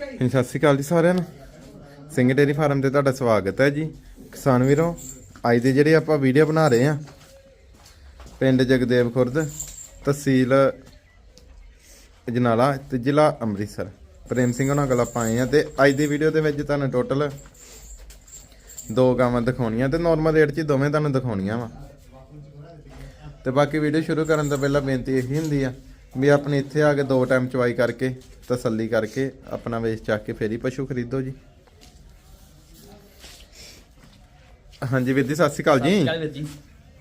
ਹਾਂਜੀ, ਸਤਿ ਸ਼੍ਰੀ ਅਕਾਲ ਜੀ ਸਾਰਿਆਂ ਨੂੰ। ਸਿੰਘ ਡੇਰੀ ਫਾਰਮ ਤੇ ਤੁਹਾਡਾ ਸਵਾਗਤ ਹੈ ਜੀ। ਕਿਸਾਨ ਵੀਰੋ ਅੱਜ ਦੀ ਜਿਹੜੀ ਆਪਾਂ ਵੀਡੀਓ ਬਣਾ ਰਹੇ ਆ ਪਿੰਡ ਜਗਦੇਵ ਖੁਰਦ ਤਹਿਸੀਲ ਅਜਨਾਲਾ ਤੇ ਜ਼ਿਲ੍ਹਾ ਅੰਮ੍ਰਿਤਸਰ। ਪ੍ਰੇਮ ਸਿੰਘ ਉਹਨਾਂ ਗੱਲ ਆਪਾਂ ਆਏ ਆ ਤੇ ਅੱਜ ਦੀ ਵੀਡੀਓ ਦੇ ਵਿੱਚ ਤੁਹਾਨੂੰ ਟੋਟਲ ਦੋ ਗਾਵਾਂ ਦਿਖਾਉਣੀਆਂ ਤੇ ਨਾਰਮਲ ਰੇਟ 'ਚ ਹੀ ਦੋਵੇਂ ਤੁਹਾਨੂੰ ਦਿਖਾਉਣੀਆਂ ਵਾ। ਤੇ ਬਾਕੀ ਵੀਡੀਓ ਸ਼ੁਰੂ ਕਰਨ ਤੋਂ ਪਹਿਲਾਂ ਬੇਨਤੀ ਇਹੀ ਹੁੰਦੀ ਆ ਵੀ ਆਪਣੇ ਇੱਥੇ ਆ ਕੇ ਦੋ ਟਾਈਮ ਚਵਾਈ ਕਰਕੇ ਤਸੱਲੀ ਕਰਕੇ ਆਪਣਾ ਵੇਚ ਚੱਕ ਕੇ ਫੇਰ ਹੀ ਪਸ਼ੂ ਖਰੀਦੋ ਜੀ। ਹਾਂਜੀ ਵੀਰ ਜੀ ਸਤਿ ਸ਼੍ਰੀ ਅਕਾਲ ਜੀ। ਚੱਲ ਵੀਰ ਜੀ।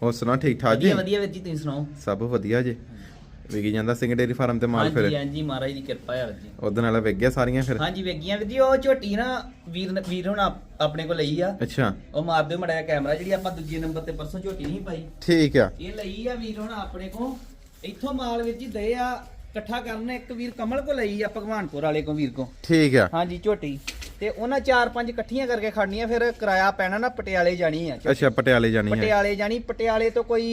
ਹੋਰ ਸੁਣਾ ਠੀਕ ਠਾਕ ਜੀ? ਵਧੀਆ ਵਧੀਆ ਵੀਰ ਜੀ ਤੁਸੀਂ ਸੁਣਾਓ? ਸਭ ਵਧੀਆ ਜੀ। ਵਿਕੀ ਜਾਂਦਾ ਸਿੰਘ ਡੇਰੀ ਫਾਰਮ ਤੇ ਮਾਲ ਹਾਂਜੀ ਫਿਰ। ਹਾਂਜੀ ਮਹਾਰਾਜ ਦੀ ਕਿਰਪਾ ਹੈ ਵੀਰ ਜੀ। ਉਹਦੇ ਨਾਲ ਵਿਕ ਗਿਆ ਸਾਰੀਆਂ ਫਿਰ? ਹਾਂਜੀ ਵੇਗੀਆਂ ਵੀਰ ਜੀ ਉਹ ਝੋਟੀ ਨਾ ਵੀਰ ਨੇ- ਵੀਰ ਹੁਣ ਆਪ- ਆਪਣੇ ਕੋਲ ਲਈ ਆ। ਅੱਛਾ। ਉਹ ਮਾਰ ਦਿਓ ਮੜਿਆ ਕੈਮਰਾ ਜਿਹੜੀ ਆਪਾਂ ਦੂਜੇ ਨੰਬਰ ਤੇ ਪਰਸੋਂ ਝੋਟੀ ਨਹੀਂ ਪਾਈ। ਠੀਕ ਆ। ਇਹ ਲਈ ਆ ਵੀਰ ਹੁਣ ਆਪਣੇ ਕੋ ਇੱਥੋਂ ਮਾਲ ਵੀਰ ਜੀ ਦੇ ਆ ਇਕੱਠਾ ਕਰਨ ਇੱਕ ਵੀਰ ਕਮਲ ਕੋ ਲਈ ਆ ਭਗਵਾਨਪੁਰ ਵਾਲੇ ਕੋ ਵੀਰ ਕੋ ਠੀਕ ਆ। ਹਾਂਜੀ ਝੋਟੀ। ਤੇ ਉਹਨਾਂ ਚਾਰ ਪੰਜ ਇਕੱਠੀਆਂ ਕਰਕੇ ਖੜਨੀਆਂ ਫਿਰ ਕਿਰਾਇਆ ਪੈਣਾ ਨਾ ਪਟਿਆਲੇ ਜਾਣੀ ਆ ਝੋਟੀ। ਅੱਛਾ ਪਟਿਆਲੇ ਜਾਣੀ ਹੈ ਪਟਿਆਲੇ ਜਾਣੀ ਪਟਿਆਲੇ ਤੋਂ ਕੋਈ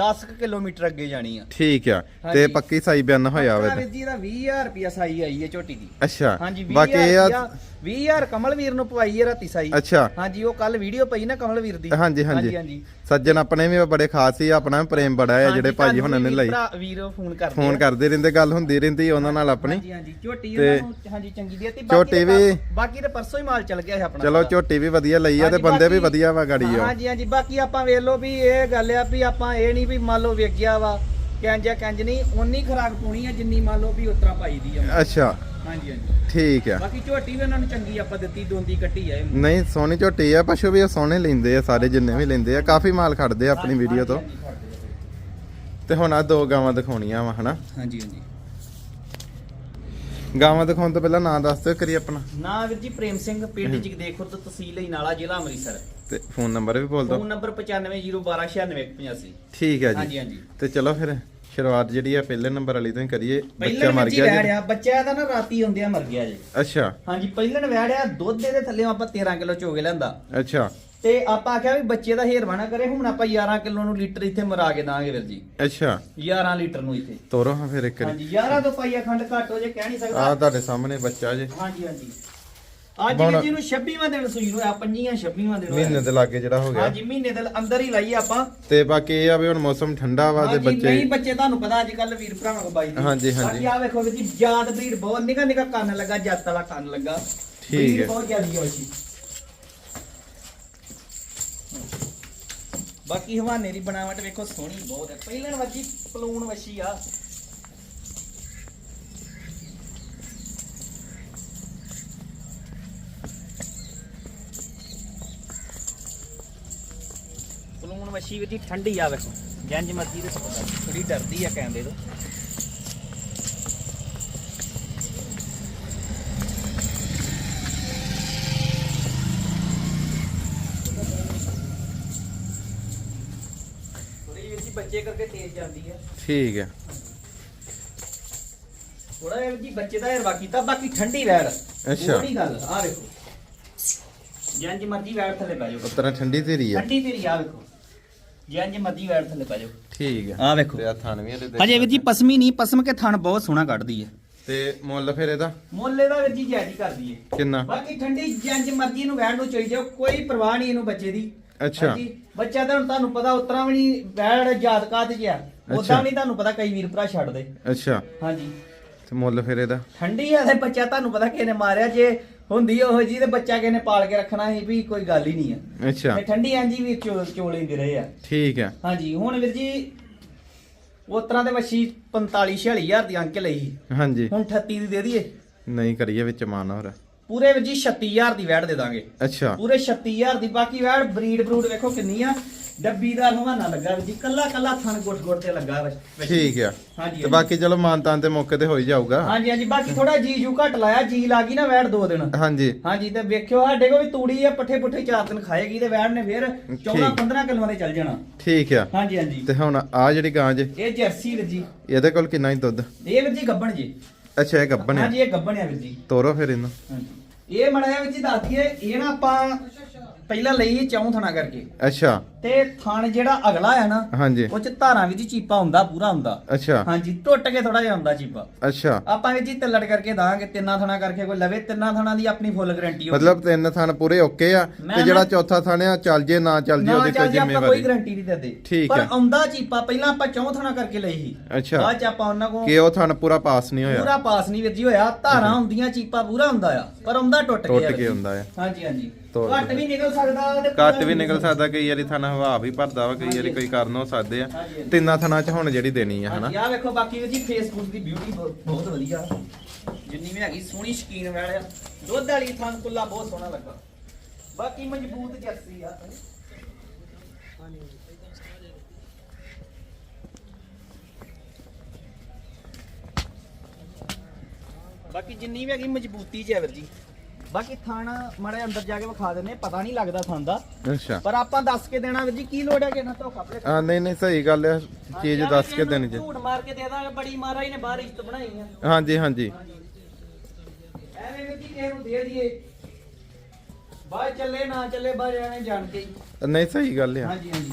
10 ਕੁ ਕਿਲੋਮੀਟਰ ਅੱਗੇ ਜਾਣੀ ਆ। ਠੀਕ ਆ। ਤੇ ਹਾਂਜੀ। ਪੱਕੀ ਸਾਈ ਬਿਆਨ ਹੋਇਆ ਵੇ ਵੀਰ ਜੀ ਦਾ 20000 ਰੁਪਿਆ ਸਾਈ ਆਈ ਹੈ ਝੋਟੀ ਦੀ। ਅੱਛਾ। ਹਾਂਜੀ ਬਾਕੀ ਇਹ ਆ 20000 ਕਮਲਵੀਰ ਨੂੰ ਪਵਾਈ ਹੈ ਰਾਤੀ ਸਾਈ। ਅੱਛਾ। ਹਾਂਜੀ ਉਹ ਕੱਲ ਵੀਡੀਓ ਪਈ ਨਾ ਕਮਲਵੀਰ ਦੀ। ਹਾਂਜੀ ਹਾਂਜੀ। ਸੱਜਣ ਆਪਣੇ ਵੀ ਬੜੇ ਖਾਸ ਸੀ ਆਪਣਾ ਪ੍ਰੇਮ ਬੜਾ ਹੈ ਜਿਹੜੇ ਭਾਜੀ ਹੁਣਾਂ ਨੇ ਲਈ। ਵੀਰ ਫੋਨ ਕਰਦੇ ਫੋਨ ਆ। ਕਰਦੇ ਰਹਿੰਦੇ ਗੱਲ ਹੁੰਦੀ ਰਹਿੰਦੀ ਉਹਨਾਂ ਨਾਲ ਆਪਣੀ। ਹਾਂਜੀ ਹਾਂਜੀ। ਝੋਟੀ ਤੇ ਉਹਨਾਂ ਨੂੰ ਹਾਂਜੀ ਚੰਗੀ ਦੀ ਆ। ਤੇ ਝੋਟੀ ਵੀ- ਬਾਕੀ ਤੇ ਪਰਸੋਂ ਹੀ ਮਾਲ ਚੱਲ ਗਿਆ ਹੈ ਆਪਣਾ। ਚਲੋ। ਝੋਟੀ ਵੀ ਵਧੀਆ ਲਈ ਆ ਤੇ ਬੰਦੇ ਵੀ ਵਧੀਆ ਵਾ ਗਾੜੀ ਆ ਹਾਂਜੀ ਹਾਂਜੀ। ਬਾਕੀ ਆਪਾਂ ਵੇਖ ਲਓ ਵੀ ਇਹ ਗੱਲ ਆ ਵੀ ਆਪਾਂ ਇਹ ਨਹੀਂ ਵੀ ਮੰਨ ਲਓ ਵੇਖ ਗਿਆ ਵਾ। ਕੰਜ ਆ ਕੰਜ ਨਹੀਂ ਉਨੀ ਖਰਾਕ ਪਾਉਣੀ ਆ ਜਿੰਨੀ ਮੰਨ ਲਓ ਵੀ ਉਤਰਾ ਪਾਈ ਦੀ ਆ। ਅੱਛਾ। ਹਾਂਜੀ ਹਾਂਜੀ। ਠੀਕ ਆ। ਬਾਕੀ ਝੋਟੀ ਵੀ ਉਹਨਾਂ ਨੂੰ ਚੰਗੀ ਆਪਾਂ ਦਿੱਤੀ ਦੋਂਦੀ ਕੱਟੀ ਆ ਇਹ। ਨਹੀਂ ਸੋਹਣੀ ਝੋਟੀ ਆ ਪਸ਼ੂ ਵੀ ਉਹ ਸੋਹਣੇ ਲੈਂਦੇ ਆ ਸਾਰੇ ਜਿੰਨੇ ਵੀ ਲੈਂਦੇ ਆ ਕਾਫੀ ਮਾਲ ਖੜਦੇ ਆ ਆਪਣੀ ਵੀਡੀਓ ਤੋਂ। ਤੇ ਹੁਣ ਆ ਦੋ ਗਾਵਾਂ ਦਿਖਾਉਣੀਆਂ ਵਾ ਹਨਾ? ਹਾਂਜੀ ਹਾਂਜੀ। ਗਾਵਾਂ ਦਿਖਾਉਣ ਤੋਂ ਪਹਿਲਾਂ ਨਾਂ ਦੱਸ ਦਿਓ ਕਰੀ ਆਪਣਾ। ਨਾ ਵੀਰ ਜੀ ਪ੍ਰੇਮ ਸਿੰਘ ਪਿੰਡ ਜਗਦੇਖ ਖੁਰਦ ਤਹਿਸੀਲ ਨਾਲਾ ਜ਼ਿਲ੍ਹਾ ਅੰਮ੍ਰਿਤਸਰ। ਤੇ ਫੋਨ ਨੰਬਰ ਵੀ ਬੋਲ ਫੋਨ ਦਿਓ ਨੰਬਰ 9501296185 ਠੀਕ ਆ ਜੀ। ਹਾਂਜੀ ਹਾਂਜੀ। ਤੇ ਚਲੋ ਫਿਰ ਸ਼ੁਰੂਆਤ ਜਿਹੜੀ ਆ ਪਹਿਲੇ ਨੰਬਰ ਵਾਲੀ ਤੋਂ ਹੀ ਕਰੀਏ। ਬੱਚਾ ਮਰ ਗਿਆ ਜੀ। ਬੱਚਾ ਇਹਦਾ ਨਾ ਰਾਤੀ ਆਉਂਦਿਆਂ ਮਰ ਗਿਆ ਜੀ। ਅੱਛਾ। ਹਾਂਜੀ ਪਹਿਲਣ ਵੈੜਿਆ ਦੁੱਧ ਦੇ ਥੱਲੇ ਆਪਾਂ 13 ਕਿਲੋ ਚੋਗੇ ਲੈਂਦਾ ਅੱਛਾ। ਤੇ ਆਪਾਂ ਆਖਿਆ ਵੀ ਬੱਚੇ ਦਾ ਹੇਰਵਾ ਨਾ ਕਰੇ। ਹੁਣ ਆਪਾਂ 11 ਕਿਲੋ ਨੂੰ ਲੀਟਰ ਇੱਥੇ ਮਰਾ ਕੇ ਦਾਂਗੇ ਵੀਰ ਜੀ। ਅੱਛਾ। 11 ਲੀਟਰ ਨੂੰ ਇੱਥੇ। ਤੋਰੋ ਹਾਂ ਫਿਰ ਇੱਕ ਹਾਂਜੀ 11 ਤੋਂ ਪਾਈਆ ਖੰਡ ਘੱਟ ਹੋ ਜੇ ਕਹਿ ਨਹੀਂ ਆ ਸਕਦਾ ਤੁਹਾਡੇ ਸਾਹਮਣੇ ਬੱਚਾ ਜੇ। ਹਾਂਜੀ ਹਾਂਜੀ। ਅੱਜ ਬਣ- ਵੀਰ ਜੀ ਨੂੰ 26ਵਾਂ ਦਿਨ ਸੂਈ ਨੂੰ ਆ 25ਵਾਂ 26ਵਾਂ ਦਿਨ। ਮਹੀਨੇ ਦੇ ਲਾਗੇ ਜਿਹੜਾ ਹੋ ਗਿਆ ਹਾਂਜੀ ਮਹੀਨੇ ਦੇ ਅੰਦਰ ਹੀ ਲਾਈ ਆਪਾਂ ਤੇ ਬਾਕੀ ਇਹ ਆ ਵੀ ਹੁਣ ਮੌਸਮ ਠੰਡਾ ਵਾ ਤੇ ਬੱਚੇ ਨਹੀਂ ਬੱਚੇ ਤੁਹਾਨੂੰ ਪਤਾ ਅੱਜ ਕੱਲ ਵੀਰ ਭਰਾਵਾਂ ਕੋ ਬਾਈ। ਹਾਂਜੀ, ਹਾਂਜੀ। ਆ ਵੇਖੋ ਵੀਰ ਜੀ ਜਾਤ ਬਰੀਡ ਬਹੁਤ ਨਿਕਾ ਨਿਕਾ ਕੰਨ ਲੱਗਾ ਜੱਤ ਵਾਲਾ ਕੰਨ ਲੱਗਾ ਠੀਕ ਹੈ। ਬਹੁਤ ਜ਼ਿਆਦੀ ਹੋਈ ਬਾਕੀ ਹਵਾਨੇ ਦੀ ਬਣਾਵਟ ਵੇਖੋ ਸੋਹਣੀ ਬਹੁਤ ਹੈ ਪਹਿਲਣ ਵਰਗੀ ਪਲੂਣ ਵਸ਼ੀ ਆ ਪਲੂਣ ਵਸ਼ੀ ਵੀ ਠੰਡੀ ਆ ਵੇਖੋ। ਜੰਜ ਮਰਜ਼ੀ ਦੇ ਪਤਾ ਥੋੜੀ ਡਰਦੀ ਆ ਕਹਿੰਦੇ ਤੋਂ ਥੋੜੀ ਬੱਚੇ ਕਰਕੇ ਤੇਜ਼ ਜਾਂਦੀ ਆ। ਠੀਕ ਹੈ ਥੋੜਾ ਜਿਹਾ ਜੀ ਬੱਚੇ ਦਾ ਹਰਵਾ ਕੀਤਾ ਬਾਕੀ ਠੰਡੀ ਵੈੜ ਅੱਛਾ। ਉਹਦੀ ਗੱਲ ਆ ਵੇਖੋ। ਜੰਜ ਮਰਜ਼ੀ ਵੈੜ ਥੱਲੇ ਬਹਿ ਜਾਓ। ਠੰਡੀ ਧੀਰੀ ਆ। ਠੰਡੀ ਤੇਰੀ ਆ ਵੇਖੋ। ਜੰਜ ਮਰਜ਼ੀ ਵੈੜ ਥੱਲੇ ਬਹਿ ਜਾਓ। ਠੀਕ ਹੈ ਆ ਵੇਖੋ। ਤੇ ਆ ਥਣ ਵੀ ਇਹਦੇ ਹਜੇ ਵੀਰ ਜੀ ਪਸਮੀ ਨਹੀਂ ਪਸਮ ਕੇ ਥਣ ਬਹੁਤ ਸੋਹਣਾ ਕੱਢਦੀ ਹੈ। ਤੇ ਮੁੱਲ ਫਿਰ ਇਹਦਾ? ਮੁੱਲੇ ਦਾ ਵੀਰ ਜੀ ਜਾਇਜ਼ ਹੀ ਕਰਦੀ ਹੈ। ਕਿੰਨਾ? ਬਾਕੀ ਠੰਡੀ ਜੰਜ ਮਰਜ਼ੀ ਨੂੰ ਵੈੜ ਨੂੰ ਚੋਈ ਜਾਓ ਕੋਈ ਪਰਵਾਹ ਨਹੀਂ ਇਹਨੂੰ ਬੱਚੇ ਦੀ। ਅੱਛਾ। ਹਾਂਜੀ, ਬੱਚਾ ਤਾਂ ਹੁਣ ਤੁਹਾਨੂੰ ਪਤਾ ਉਤਰਾ ਵੀ ਨਹੀਂ ਵੈੜ ਯਾਦ ਕਾਤ ਜਿਆ ਅੱਛਾ। ਉਦਾਂ ਵੀ ਤੁਹਾਨੂੰ ਪਤਾ ਕਈ ਵੀਰ ਭਰਾ ਛੱਡਦੇ। ਅੱਛਾ। ਹਾਂਜੀ। ਤੇ ਮੁੱਲ ਫਿਰ ਇਹਦਾ? ਠੰਡੀ ਆ ਤੇ ਬੱਚਾ ਤੁਹਾਨੂੰ ਪਤਾ ਕਿਹਨੇ ਮਾਰਿਆ ਜੇ ਹੁੰਦੀ ਉਹ ਜੀ ਤੇ ਬੱਚਾ ਕਿਹਨੇ ਪਾਲ ਕੇ ਰੱਖਣਾ ਸੀ ਵੀ ਕੋਈ ਗੱਲ ਹੀ ਨਹੀਂ ਆ। ਅੱਛਾ। ਤੇ ਠੰਡੀ ਹਾਂਜੀ ਵੀ ਚੋਲ ਚੋਲੇ ਦੇ ਰਹੇ ਆ। ਠੀਕ ਹੈ ਹਾਂਜੀ ਹੁਣ ਵੀਰ ਜੀ ਉਸ ਤਰ੍ਹਾਂ ਦੇ ਵਸ਼ੀ 45 46000 ਦੀ ਅੰਕ ਲਈ। ਹਾਂਜੀ। ਹੁਣ 38 ਦੀ ਦੇ ਦਈਏ। ਨਹੀਂ ਕਰੀਏ ਵਿੱਚ ਮਾਨ ਹੋਰ। ਪੂਰੇ ਜੀ 36000 ਦੀ ਵੈੜ ਦੇ ਦਾਂਗੇ। ਅੱਛਾ। ਪੂਰੇ 36000 ਦੀ ਬਾਕੀ ਵੈੜ ਬਰੀਡ ਬਰੂਡ ਵੇਖੋ ਕਿੰਨੀ ਆ। ਡੱਬੀ ਦਾ ਹਵਾਨਾ ਲੱਗਾ ਜੀ ਕੱਲਾ ਕੱਲਾ ਥਣ ਗੁੱਟ ਗੁੱਟ ਤੇ ਲੱਗਾ ਵਾ ਵੱਛੀ। ਠੀਕ ਆ। ਹਾਂਜੀ ਤੇ ਬਾਕੀ ਚਲੋ ਮਾਨਤਾਨ ਤੇ ਮੌਕੇ ਤੇ ਹੋ ਹੀ ਜਾਊਗਾ। ਹਾਂਜੀ ਹਾਂਜੀ ਬਾਕੀ ਥੋੜਾ ਜੀ ਜੂ ਘਟ ਲਾਇਆ ਜੀ ਲੱਗੀ ਨਾ ਵੈੜ ਦੋ ਦਿਨ। ਹਾਂਜੀ। ਹਾਂਜੀ ਤੇ ਵੇਖਿਓ ਸਾਡੇ ਕੋਲ ਵੀ ਤੂੜੀ ਆ ਪੱਠੇ ਪੁੱਠੇ ਚਾਰ ਦਿਨ ਖਾਏਗੀ ਤੇ ਵੈੜ ਨੇ ਫੇਰ 14 15 ਕਿਲੋਆਂ ਦੇ ਚੱਲ ਜਾਣਾ। ਠੀਕ ਆ। ਹਾਂਜੀ ਹਾਂਜੀ। ਤੇ ਹੁਣ ਆ ਜਿਹੜੀ ਗਾਂ ਜੇ। ਇਹ ਜਰਸੀ ਜੀ। ਇਹਦੇ ਕੋਲ ਕਿੰਨਾ ਹੀ ਦੁੱਧ? ਇਹ ਵੀਰ ਜੀ ਗੱਬਣ ਜੀ। ਅੱਛਾ ਇਹ ਗੱਬਣ ਆ। ਹਾਂਜੀ ਇਹ ਗੱਬਣ ਆ ਵੀਰ ਜੀ। ਤੋਰੋ ਫਿਰ ਇਹਨੂੰ। ਹਾਂਜੀ। ਇਹ ਮੜਾਇਆ ਵਿੱਚ ਦੱਸ ਦਈਏ ਇਹ ਨਾ ਆਪਾਂ ਪਹਿਲਾਂ ਲਈ ਚੌਂ ਥਣਾ ਕਰਕੇ। ਅੱਛਾ। ਤੇ ਥਣ ਜਿਹੜਾ ਅਗਲਾ ਹੈ ਨਾ ਹਾਂਜੀ। ਉਹ ਚ ਧਾਰਾਂ ਵਿੱਚ ਚੀਪਾ ਹੁੰਦਾ ਪੂਰਾ ਹੁੰਦਾ। ਅੱਛਾ। ਹਾਂਜੀ ਟੁੱਟ ਕੇ ਥੋੜਾ ਜਿਹਾ ਹੁੰਦਾ ਚੀਪਾ। ਅੱਛਾ। ਆਪਾਂ ਵੀ ਜੀ ਤੱਲੜ ਕਰਕੇ ਦਾਂਗੇ ਤਿੰਨਾਂ ਥਣਾ ਕਰਕੇ ਕੋਈ ਲਵੇ ਤਿੰਨਾਂ ਥਣਾ ਦੀ ਆਪਣੀ ਫੁੱਲ ਗਾਰੰਟੀ ਮਤਲਬ ਤਿੰਨ ਥਣ ਪੂਰੇ ਓਕੇ ਆ ਤੇ ਜਿਹੜਾ ਚੌਥਾ ਥਣ ਆ ਚੱਲ ਜੇ ਨਾ ਚੱਲ ਜੇ ਉਹਦੀ ਕੋਈ ਚੱਲ ਜੇ ਆਪਾਂ ਕੋਈ ਜ਼ਿੰਮੇਵਾਰੀ ਗਾਰੰਟੀ ਨਹੀਂ ਦਿੰਦੇ। ਠੀਕ ਪਰ। ਆਉਂਦਾ ਚੀਪਾ ਪਹਿਲਾਂ ਆਪਾਂ ਚੌਂ ਥਣਾ ਕਰਕੇ ਲਈ ਸੀ। ਅੱਛਾ। ਬਾਅਦ ਚ ਆਪਾਂ ਉਹਨਾਂ ਕੋਲ ਕਿ ਉਹ ਥਣ ਪੂਰਾ ਪਾਸ ਨਹੀਂ ਹੋਇਆ। ਪੂਰਾ ਪਾਸ ਨਹੀਂ ਵੀਰ ਜੀ ਹੋਇਆ ਧਾਰਾਂ ਹੁੰਦੀਆਂ ਚੀਪਾ ਪੂਰਾ ਹੁੰਦਾ ਆ। ਪਰ ਆਉਂਦਾ ਟੁੱਟ ਗਿਆ ਟੁੱਟ ਕੇ ਹੁੰਦਾ ਆ। ਹਾਂਜੀ ਹਾਂਜੀ। ਤੋੜ ਘੱਟ ਵੀ ਨਿਕਲ ਸਕਦਾ ਤੇ ਕੱਟ ਵੀ ਨਿਕਲ ਸਕਦਾ ਕਈ ਵਾਰੀ ਥਣ ਹਵਾ ਵੀ ਭਰਦਾ ਵਾ ਕਈ ਵਾਰੀ ਕੋਈ ਕਾਰਨ ਹੋ ਸਕਦੇ ਆ। ਹਾਂਜੀ। ਤਿੰਨਾਂ ਥਣਾਂ 'ਚ ਹੁਣ ਜਿਹੜੀ ਦੇਣੀ ਆ ਹਨਾ? ਆ ਵੇਖੋ ਬਾਕੀ ਵੀਰ ਜੀ ਫੇਸਬੁੱਕ ਦੀ ਬਿਊਟੀ ਬਹੁਤ ਵਧੀਆ। ਜਿੰਨੀ ਵੀ ਹੈਗੀ ਸੋਹਣੀ ਸ਼ਕੀਨ ਵਾਲਿਆ ਦੁੱਧ ਵਾਲੀ ਥਾਂ ਕੁੱਲਾ ਬਹੁਤ ਸੋਹਣਾ ਲੱਗਾ। ਬਾਕੀ ਮਜ਼ਬੂਤ ਜਰਸੀ ਆ। ਬਾਕੀ ਜਿੰਨੀ ਵੀ ਹੈਗੀ ਮਜ਼ਬੂਤੀ ਚ ਹੈ ਵੀਰ ਜੀ। ਬਾਕੀ ਥਾਣਾ ਮੜੇ ਅੰਦਰ ਜਾ ਕੇ ਵਿਖਾ ਦਿੰਦੇ ਪਤਾ ਨਹੀਂ ਲੱਗਦਾ ਥਾਂ ਦਾ। ਅੱਛਾ। ਪਰ ਆਪਾਂ ਦੱਸ ਕੇ ਦੇਣਾ ਵੀਰ ਜੀ ਕੀ ਲੋੜ ਹੈ ਕਿ ਨਾ ਧੋਖਾ ਭਲੇ ਆ ਨਹੀਂ ਨਹੀਂ ਸਹੀ ਗੱਲ ਆ ਚੀਜ਼ ਦੱਸ ਕੇ ਦੇਣੀ ਜੀ ਝੂਠ ਮਾਰ ਕੇ ਦੇ ਦਾਂਗੇ ਬੜੀ ਮਹਾਰਾਜ ਨੇ ਬਾਹਰ ਇੱਜ਼ਤ ਬਣਾਈ ਆ। ਹਾਂਜੀ ਹਾਂਜੀ। ਐਵੇਂ ਵੀ ਜੀ ਕਿਸੇ ਨੂੰ ਦੇ ਦਈਏ। ਬਾਹਰ ਚੱਲੇ ਨਾ ਚੱਲੇ ਬਾਹਰ ਐਵੇਂ ਜਾਣ ਕੇ ਹੀ। ਨਹੀਂ ਸਹੀ ਗੱਲ ਆ। ਹਾਂਜੀ ਹਾਂਜੀ।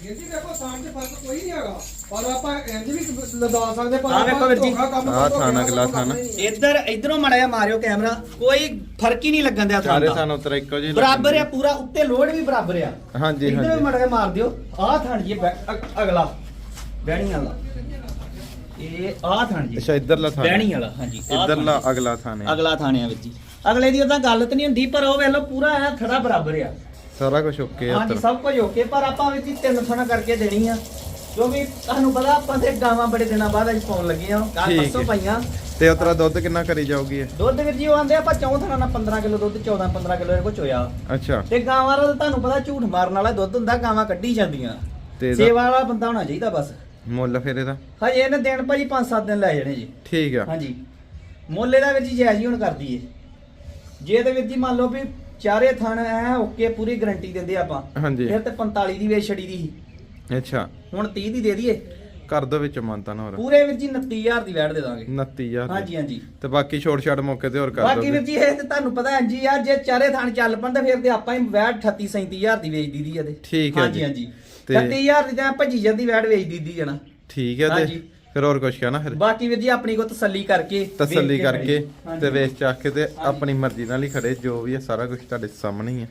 ਵੀਰ ਜੀ ਦੇਖੋ 'ਚ ਫ਼ਰਕ ਕੋਈ ਨਹੀਂ ਹੈਗਾ। ਪਰ ਆਪਾਂ ਇੰਜ ਵੀ ਲਦਾ ਸਕਦੇ ਪਰ ਆਹ ਵੇਖੋ ਵੀਰ ਜੀ। ਧੋਖਾ ਕੰਮ ਆਹ ਧੋਖਾ ਥਾਣਾ ਅਗਲਾ ਥਾਣਾ। ਹੀ ਨਹੀਂ। ਇੱਧਰ ਇਧਰੋਂ ਮੜਿਆ ਮਾਰਿਓ ਕੈਮਰਾ ਕੋਈ ਫ਼ਰਕ ਹੀ ਨਹੀਂ ਲੱਗਣ ਦਿਆ ਥਾਂ ਸਾਰੇ ਦਾ ਥਣ ਉਤਰ ਇੱਕੋ ਜਿਹੇ ਬਰਾਬਰ ਆ ਪੂਰਾ ਉੱਤੇ ਲੋਡ ਵੀ ਬਰਾਬਰ ਆ। ਹਾਂਜੀ ਇੱਧਰ ਹਾਂਜੀ। ਮੜਿਆ ਮਾਰ ਦਿਓ। ਆਹ ਥਣ ਜੀ ਬੈ- ਅਗ- ਅਗਲਾ ਬਹਿਣੀ ਵਾਲਾ। ਇਹ ਆਹ ਥਣ ਜੀ। ਅੱਛਾ ਇਧਰਲਾ ਥਣ। ਬਹਿਣੀ ਵਾਲਾ ਹਾਂਜੀ ਆਹ ਥਣ ਇਧਰਲਾ ਜੀ। ਅਗਲਾ ਥਣ। ਆ ਅਗਲਾ ਥਾਣਿਆਂ ਵਿੱਚ ਜੀ। ਅਗਲੇ ਦੀ ਉਹਦਾ ਗੱਲ ਤਾਂ ਨਹੀਂ ਹੁੰਦੀ ਪਰ ਉਹ ਵੇਖ ਲਓ ਪੂਰਾ ਆ ਖੜਾ ਬਰਾਬਰ ਆ। ਸਾਰਾ ਕੁਝ ਓਕੇ ਆ ਹਾਂਜੀ ਉੱਤਰ ਸਭ ਕੁਝ ਓਕੇ ਪਰ ਆਪਾਂ ਵਿੱਚ ਹੀ ਤਿੰਨ ਥਣਾ ਕਰਕੇ ਦੇਣੀ ਆ। ਕਿਉਂਕਿ ਤੁਹਾਨੂੰ ਪਤਾ ਆਪਾਂ ਤੇ ਗਾਵਾਂ ਬੜੇ ਦਿਨਾਂ ਬਾਅਦ ਅੱਜ ਪਾਉਣ ਲੱਗੇ ਆ ਕੱਲ ਠੀਕ ਪਰਸੋਂ ਹੈ। ਪਾਈਆਂ। ਤੇ ਉਤਰਾ ਦੁੱਧ ਕਿੰਨਾ ਕਰੀ ਜਾਊਗੀ ਇਹ? ਦੁੱਧ ਵੀਰ ਜੀ ਉਹ ਆਂਦੇ ਆਪਾਂ ਚੌਂ ਥਣਾ ਨਾਲ 15 ਕਿਲੋ ਦੁੱਧ 14 15 ਕਿਲੋ ਇਹ ਕੁਝ ਹੋਇਆ ਅੱਛਾ। ਤੇ ਗਾਵਾਂ ਦਾ ਤਾਂ ਤੁਹਾਨੂੰ ਪਤਾ ਝੂਠ ਮਾਰਨ ਵਾਲਾ ਦੁੱਧ ਹੁੰਦਾ ਗਾਵਾਂ ਕੱਢੀ ਜਾਂਦੀਆਂ। ਤੇ ਇਹਦਾ ਸੇਵਾ ਵਾਲਾ ਬੰਦਾ ਹੋਣਾ ਚਾਹੀਦਾ ਬਸ। ਮੁੱਲ ਫਿਰ ਇਹਦਾ? ਹਜੇ ਇਹਨੇ ਦਿਨ ਭਾਜੀ 5-7 ਦਿਨ ਲੈ ਜਾਣੇ ਜੀ। ਠੀਕ ਆ। ਹਾਂਜੀ। ਮੁੱਲੇ ਦਾ ਵੀਰ ਜੀ ਜਾਇਜ਼ ਹੀ ਹੁਣ ਕਰਦੀ ਏ ਜੇ ਤੇ ਵੀਰ ਜੀ ਮੰਨ ਲਓ ਵੀ ਚਾਰੇ ਥਣ ਐ ਓਕੇ ਪੂਰੀ ਗਾਰੰਟੀ ਦਿੰਦੇ ਆਪਾਂ। ਹਾਂਜੀ। ਫਿਰ ਤੇ 45 ਦੀ ਵੇਚ ਛੜੀ ਦੀ ਸੀ। ਅੱਛਾ। ਹੁਣ 30 ਦੀ ਦੇ ਦਈਏ। ਕਰ ਦੋ ਵਿੱਚ ਮੰਨਤਾ ਹੋਰ। ਪੂਰੇ ਵੀਰ ਜੀ 29000 ਦੀ ਵੈਟ ਦੇ ਦਾਂਗੇ। 29000 ਹਾਂਜੀ ਹਾਂਜੀ। ਤੇ ਬਾਕੀ ਛੋਟ ਛਾਟ ਮੌਕੇ ਤੇ ਹੋਰ ਕਰ ਬਾਕੀ ਵੀਰ ਦੋ ਜੀ ਇਹ ਤੇ ਤੁਹਾਨੂੰ ਪਤਾ ਹਾਂਜੀ ਆ ਜੇ ਚਾਰੇ ਥਣ ਚੱਲ ਪਣ ਤੇ ਫਿਰ ਤੇ ਆਪਾਂ ਹੀ ਵੈਟ 38 37000 ਦੀ ਵੇਚ ਦੀਦੀ ਆ ਤੇ। ਠੀਕ ਹੈ ਹਾਂਜੀ ਜੀ। ਹਾਂਜੀ। ਤੇ- 38000 ਦੀ ਤਾਂ ਭੱਜੀ ਜਾਂਦੀ ਵੈਟ ਵੇਚ ਦੀਦੀ ਜਣਾ ਠੀਕ ਹੈ ਤੇ। ਫਿਰ ਹੋਰ ਕੁਝ ਕਹਿਣਾ ਫਿਰ? ਬਾਕੀ ਵੀਰ ਜੀ ਆਪਣੀ ਕੋ ਤਸੱਲੀ ਕਰਕੇ ਤਸੱਲੀ ਕਰਕੇ। ਤੇ ਵੇਚ ਚੱਕ ਕੇ ਤੇ ਆਪਣੀ ਮਰਜ਼ੀ ਨਾਲ ਹੀ ਖੜੇ। ਜੋ ਵੀ ਹੈ ਸਾਰਾ ਕੁਝ ਤੁਹਾਡੇ ਸਾਹਮਣੇ ਹੀ ਹੈ